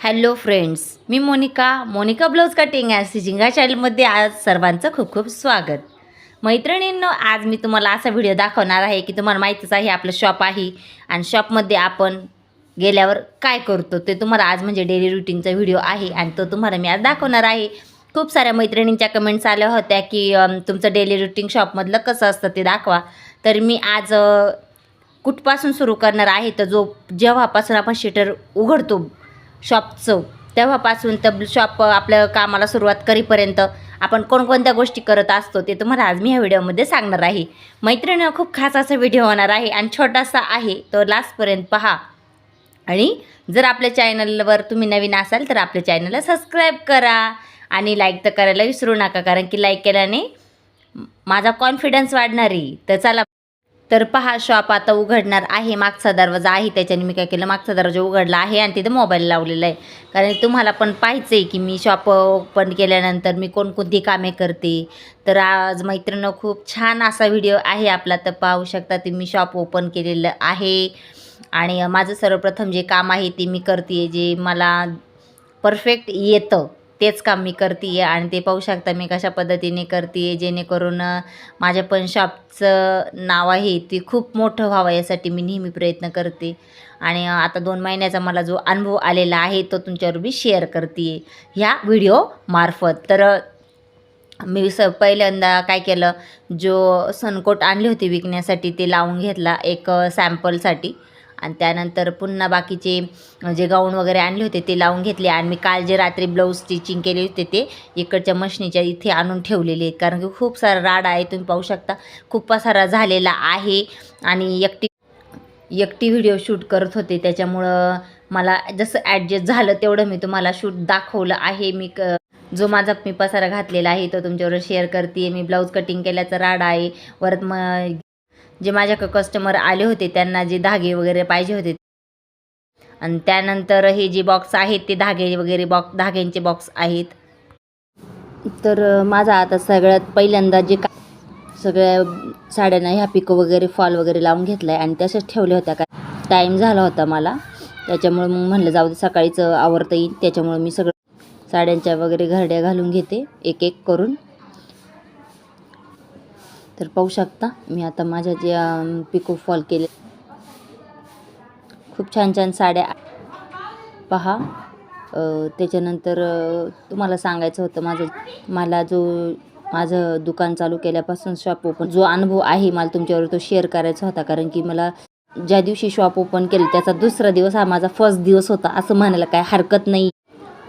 Hello friends मी Monika. Monika blouse cutting आहे stitching या चॅनलमध्ये आज सर्वांचं खूप खूप स्वागत. मैत्रिणींनो आज मी तुम्हाला असा व्हिडिओ दाखवणार आहे की तुम्हाला माहितीच आहे आपलं शॉप आहे आणि शॉपमध्ये आपण गेल्यावर काय करतो ते तुम्हाला आज म्हणजे डेली रुटीनचा व्हिडिओ आहे आणि तो तुम्हाला मी आज दाखवणार आहे. खूप साऱ्या मैत्रिणींच्या कमेंट्स आल्या होत्या की तुमचं डेली रुटीन शॉपमधलं कसं असतं ते दाखवा. तर मी आज कुठपासून सुरू करणार आहे तर जो जेव्हापासून आपण शटर उघडतो शॉपचं तेव्हापासून तर शॉप आपल्या कामाला सुरुवात करीपर्यंत आपण कोणकोणत्या गोष्टी करत असतो ते तुम्हाला आज मी ह्या व्हिडिओमध्ये सांगणार आहे. मैत्रिणीनं खूप खास असा व्हिडिओ होणार आहे आणि छोटासा आहे तो लास्टपर्यंत पहा. आणि जर आपल्या चॅनलवर तुम्ही नवीन असाल तर आपल्या चॅनलला सबस्क्राईब करा आणि लाईक तर करायला विसरू नका कारण की लाईक केल्याने माझा कॉन्फिडन्स वाढणार. आहे तर चला तर पहा शॉप आता उघडणार आहे मागचा दरवाजा आहे त्याच्याने मी काय केलं मागचा दरवाजा उघडला आहे आणि तिथे मोबाईल लावलेला आहे. कारण तुम्हाला पण पाहायचं आहे की मी शॉप ओपन केल्यानंतर मी कोणकोणती कामे करते. तर आज मैत्रिणं खूप छान असा व्हिडिओ आहे आपला तर पाहू शकता ते मी शॉप ओपन केलेलं आहे. आणि माझं सर्वप्रथम जे काम आहे ते मी करते जे मला परफेक्ट येतं. तेच काम मी करते आहे आणि ते पाहू शकता मी कशा पद्धतीने करते आहे जेणेकरून माझ्या पण शॉपचं नाव आहे ते खूप मोठं व्हावं यासाठी मी नेहमी प्रयत्न करते. आणि आता दोन महिन्याचा मला जो अनुभव आलेला आहे तो तुमच्यावर मी शेअर करते ह्या व्हिडिओमार्फत तर मी स पहिल्यांदा काय केलं जो सनकोट आणले होते विकण्यासाठी ते लावून घेतला एक सॅम्पलसाठी आणि त्यानंतर पुन्हा बाकीचे जे गाऊन वगैरे आणले होते ते लावून घेतले. आणि मी काल जे रात्री ब्लाऊज स्टिचिंग केले होते ते इकडच्या मशनीच्या इथे आणून ठेवलेले आहेत. कारण की खूप सारा राड आहे तुम्ही पाहू शकता. खूप पसारा झालेला आहे. आणि एकटी एकटी व्हिडिओ शूट करत होते. त्याच्यामुळं मला जसं ॲडजस्ट झालं तेवढं मी तुम्हाला शूट दाखवलं आहे. मी क जो माझा मी पसारा घातलेला आहे तो तुमच्यावर शेअर करते मी ब्लाऊज कटिंग केल्याचा राड आहे. परत मग जे माझ्या कस्टमर आले होते त्यांना जे धागे वगैरे पाहिजे होते. आणि त्यानंतर हे जे बॉक्स आहेत ते धागे वगैरे बॉक्स धाग्यांचे बॉक्स आहेत. तर माझा आता सगळ्यात पहिल्यांदा जे का सगळ्या साड्यांना ह्या पिको वगैरे फॉल वगैरे लावून घेतला आहे आणि तशाच ठेवल्या होत्या का टाईम झाला होता मला. त्याच्यामुळे मग म्हणलं जाऊ दे सकाळीच आवरता येईल. त्याच्यामुळे मी सगळं साड्यांच्या वगैरे घरड्या घालून घेते एक एक करून. तर पाहू शकता. मी आता माझ्या जे पिको फॉल केले. खूप छान छान साड्या पहा. त्याच्यानंतर तुम्हाला सांगायचं होतं माझं मला जो माझं दुकान चालू केल्यापासून शॉप ओपन जो अनुभव आहे मला तुमच्यावर तो शेअर करायचा होता. कारण की मला ज्या दिवशी शॉप ओपन केलं त्याचा दुसरा दिवस हा माझा फर्स्ट दिवस होता असं म्हणायला काय हरकत नाही.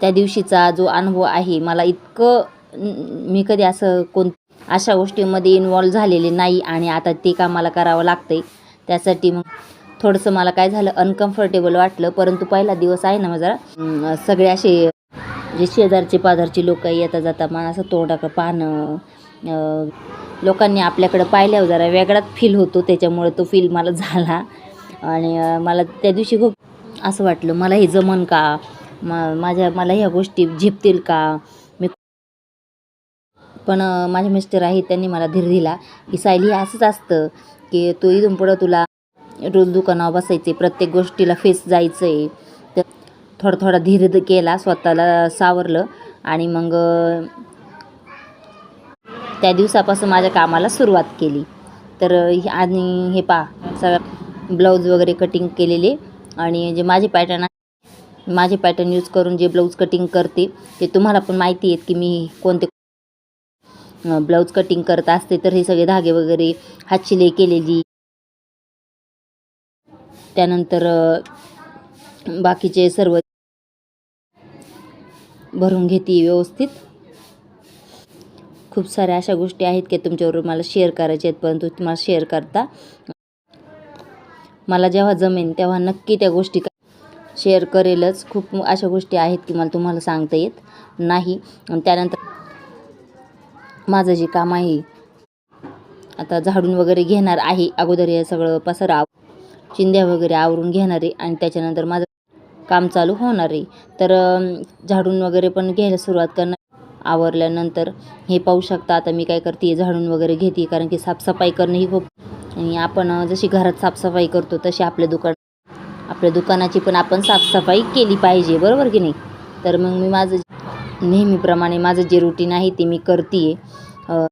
त्या दिवशीचा जो अनुभव आहे मला इतकं मी कधी असं कोण अशा गोष्टीमध्ये इन्वॉल्व झालेले नाही आणि आता ते काम मला करावं लागतंय त्यासाठी मग थोडंसं मला काय झालं अनकम्फर्टेबल वाटलं. परंतु पहिला दिवस आहे ना माझा सगळे असे जे शेजारचे पाजारचे लोक येता जाता मला असं तोंडाकडं पाहणं लोकांनी आपल्याकडं पाहिल्यावर जरा वेगळाच फील होतो. त्याच्यामुळे तो फील मला झाला. आणि मला त्या दिवशी खूप असं वाटलं मला हे जमन का? म माझ्या मला ह्या गोष्टी झेपतील का? पण माझे मिस्टर आहेत त्यांनी मला धीर दिला की सायली हे असंच असतं की तू इथून पुढं तुला रोज दुकानावर बसायचे प्रत्येक गोष्टीला फेस जायचं आहे तर थोडा थोडा धीर केला स्वतःला सावरलं आणि मग त्या दिवसापासून माझ्या कामाला सुरुवात केली. तर हे- आणि हे पा सगळं ब्लाऊज वगैरे कटिंग केलेले आणि जे माझे पॅटर्न माझे पॅटर्न यूज करून जे ब्लाऊज कटिंग करते ते तुम्हाला पण माहिती आहेत की मी कोणते ब्लाऊज कटिंग करत असते तर हे सगळे धागे वगैरे हातशिलाई केलेली. त्यानंतर बाकीचे सर्व भरून घेते व्यवस्थित. खूप साऱ्या अशा गोष्टी आहेत की तुमच्याबरोबर मला शेअर करायच्या आहेत परंतु तुम्हाला शेअर करता मला जेव्हा जमेन तेव्हा नक्की त्या गोष्टी शेअर करेलच. खूप अशा गोष्टी आहेत की मला तुम्हाला सांगता येत नाही. त्यानंतर माझं जे काम आहे आता झाडून वगैरे घेणार आहे. अगोदर हे सगळं पसारा चिंध्या वगैरे आवरून घेणार आहे आणि त्याच्यानंतर माझं काम चालू होणार आहे. तर झाडून वगैरे पण घ्यायला सुरुवात करणार. आवरल्यानंतर हे पाहू शकता आता मी काय करते झाडून वगैरे घेते कारण की साफसफाई करणं ही खूप आणि आपण जशी घरात साफसफाई करतो तशी आपल्या दुकान आपल्या दुकानाची पण आपण साफसफाई केली पाहिजे बरोबर की नाही? तर मग मी माझं नेहमीप्रमाणे माझं जे रुटीन आहे ते मी करते आहे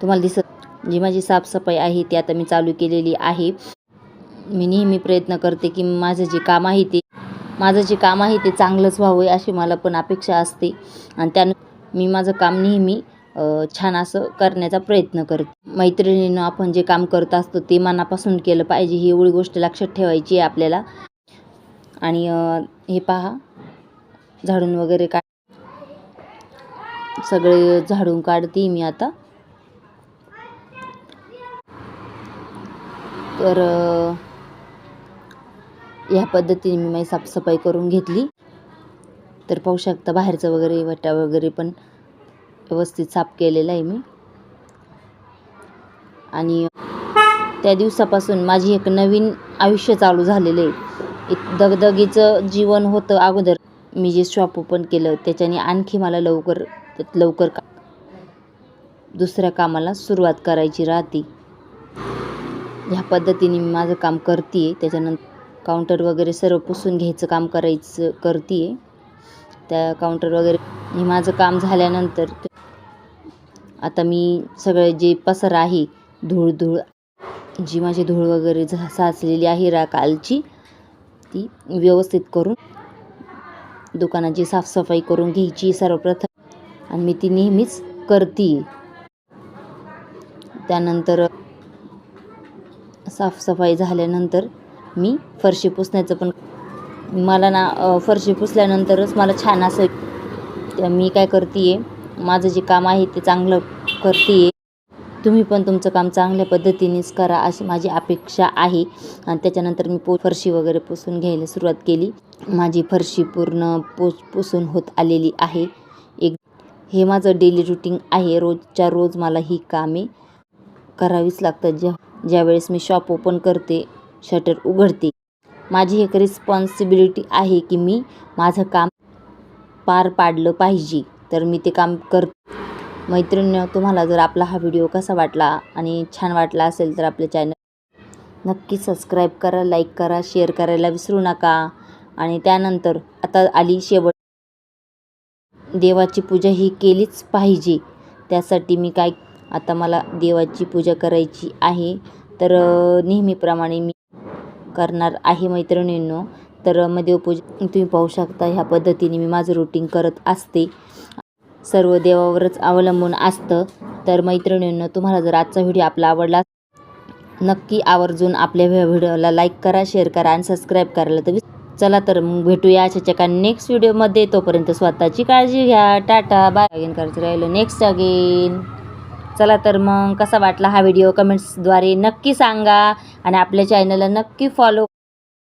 तुम्हाला दिसत जी माझी साफसफाई आहे ती आता मी चालू केलेली आहे. मी नेहमी प्रयत्न करते की माझं जे काम आहे ते माझं जे काम आहे ते चांगलंच व्हावं अशी मला पण अपेक्षा असते. आणि त्यानं मी माझं काम नेहमी छान असं करण्याचा प्रयत्न करते. मैत्रिणीनं आपण जे काम करत असतो ते मनापासून केलं पाहिजे ही एवढी गोष्ट लक्षात ठेवायची आहे आपल्याला. आणि हे पहा झाडून वगैरे काय सगळे झाडून काढते मी आता. तर ह्या पद्धतीने मी माझी साफसफाई करून घेतली. तर पाहू शकता बाहेरचं वगैरे वटा वगैरे पण व्यवस्थित साफ केलेलं आहे मी. आणि त्या दिवसापासून माझी एक नवीन आयुष्य चालू झालेलं आहे. एक दगदगीचं जीवन होतं अगोदर. मी जे शॉप ओपन केलं त्याच्याने आणखी मला लवकर लवकर का? दुसऱ्या कामाला सुरुवात करायची राहते. ह्या पद्धतीने मी माझं काम करते आहे त्याच्यानंतर काउंटर वगैरे सर्व पुसून घ्यायचं काम करायचं करते आहे त्या काउंटर वगैरे हे माझं काम झाल्यानंतर आता मी सगळं जे पसर आहे धूळ धूळ जी माझी धूळ वगैरे झा साचलेली आहे रा कालची ती व्यवस्थित करून दुकानाची साफसफाई करून घ्यायची. सर्वप्रथम आणि मी ती नेहमीच करते. त्यानंतर साफसफाई झाल्यानंतर मी फरशी पुसण्याचं पण मला ना फरशी पुसल्यानंतरच मला छान असं मी काय करते आहे माझं जे काम आहे ते चांगलं करते आहे तुम्ही पण तुमचं काम चांगल्या पद्धतीनेच करा अशी माझी अपेक्षा आहे. आणि त्याच्यानंतर मी पो फरशी वगैरे पुसून घ्यायला सुरुवात केली. माझी फरशी पूर्ण पुस पुसून होत आलेली आहे. हे माझं डेली रुटीन आहे. रोजच्या रोज मला ही कामे करावीच लागतात. ज्या ज्यावेळेस मी शॉप ओपन करते शटर उघडते. माझी एक रिस्पॉन्सिबिलिटी आहे की मी माझं काम पार पाडलं पाहिजे. तर मी ते काम कर मैत्रिणी तुम्हाला जर आपला हा व्हिडिओ कसा वाटला आणि छान वाटला असेल तर आपल्या चॅनल नक्की सबस्क्राईब करा लाईक करा शेअर करायला विसरू नका. आणि त्यानंतर आता आली शेवट देवाची पूजा ही केलीच पाहिजे. त्यासाठी मी काय आता मला देवाची पूजा करायची आहे तर नेहमीप्रमाणे मी करणार आहे मैत्रिणींनो. तर मग देवपूजा तुम्ही पाहू शकता ह्या पद्धतीने मी माझं रुटीन करत असते. सर्व देवावरच अवलंबून असतं. तर मैत्रिणींनो तुम्हाला जर आजचा व्हिडिओ आपला आवडला नक्की आवर्जून आपल्या व्हिडिओला लाईक करा शेअर करा आणि सबस्क्राईब करायला तर चला तर मग भेटूया अशाच्या का नेक्स्ट व्हिडिओमध्ये तोपर्यंत स्वतःची काळजी घ्या. टाटा बाय अगेन करायचं राहिलं. नेक्स्ट अगेन चला तर मग कसा वाटला हा व्हिडिओ कमेंट्सद्वारे नक्की सांगा. आणि आपल्या चॅनलला नक्की फॉलो